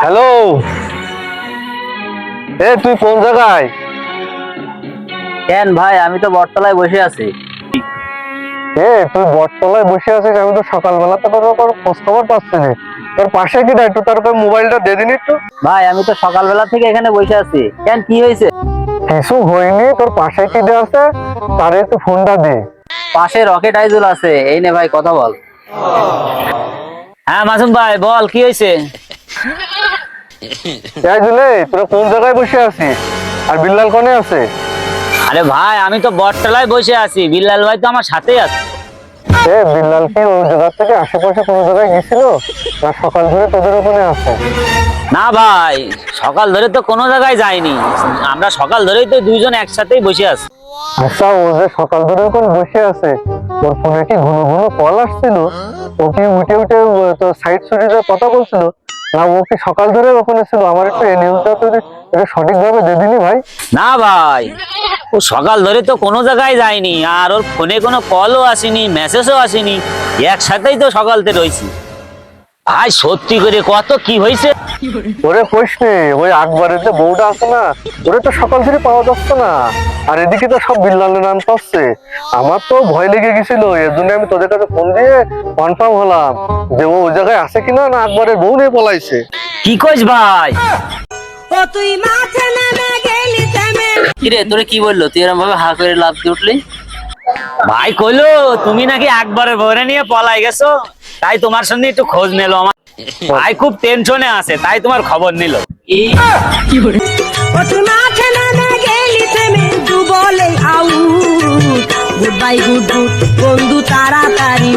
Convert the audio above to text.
Hello? এ তুই কোন জায়গায়? কেন ভাই আমি তো বটতলায় বসে আছি। এ তুই বটতলায় বসে আছিস আমি তো সকালবেলা তো তোর কোনো খোঁজ খবর পাচ্ছি না। তোর পাশে কি না একটু তার মোবাইলটা দিয়ে দিন একটু। ভাই আমি তো সকালবেলা থেকে এখানে বসে আছি। কেন কি হয়েছে? কিছু হয়নি তোর পাশে কি দিয়ে আছে তার একটু ফোনটা দে। পাশে রকেট আইজুল আছে এই নে ভাই কথা বল। হ্যাঁ মাসুম ভাই বল কি হয়েছে? তোরা কোন জায়গায় বসে আছিস? আর বিল্লাল কোনে আছে? আরে ভাই আমি তো বটতলায় বসে আছি। বিল্লাল ভাই তো আমার সাথেই আছে। এ বিল্লাল কি ওই জায়গা থেকে আশেপাশে কোনো জায়গায় গেছিল? না সকাল ধরে তোদের ওখানে আছে? না ভাই সকাল ধরে তো কোনো জায়গায় যাইনি। আমরা সকাল ধরেই তো দুইজন একসাথেই বসে আছি। আচ্ছা ও যে সকাল ধরে ওখানে বসে আছে ওর ফোনে কি ঘন ঘন কল আসছিল? ও কি উঠে উঠে তোর সাইড সুইডে কথা বলছিল? না, ও কি সকাল ধরে ওখানে ছিল? আমার একটু এই নিউজটা তুই এটা সঠিকভাবে দিয়ে দিলি ভাই। না ভাই, ও সকাল ধরে তো কোনো জায়গায় যায়নি, আর ওর ফোনে কোনো কলও আসেনি মেসেজও আসেনি, একসাথেই তো সকালতে রয়েছি। ভাই সত্যি করে কত কি হয়েছে? ওরে কইস নে ওই আকবরের যে বউটা আছে না ওরে তো সকাল থেকে পাওয়া যাচ্ছে না। আর এদিকে তো সব বিল্লালের নাম পাচ্ছে। আমার তো ভয় লেগে গেছিল এর জন্য আমি তোদের কাছে ফোন দিয়ে কনফার্ম হলাম যে ও ওই জায়গায় আছে কিনা না আকবরের বউ নিয়ে পলাইছে। কি কইস ভাই? ও তুই নেমে গেলি কিরে তোরে কি বলল? তুই এরকম ভাবে হা করে লাভ দিয়ে উঠলি? ভাই কইলো তুমি নাকি একবারে ভরে নিয়ে পলাই গেছো? তাই তোমার সঙ্গে একটু খোঁজ নিল আমার। ভাই খুব টেনশনে আছে তাই তোমার খবর নিল। বন্ধু তাড়াতাড়ি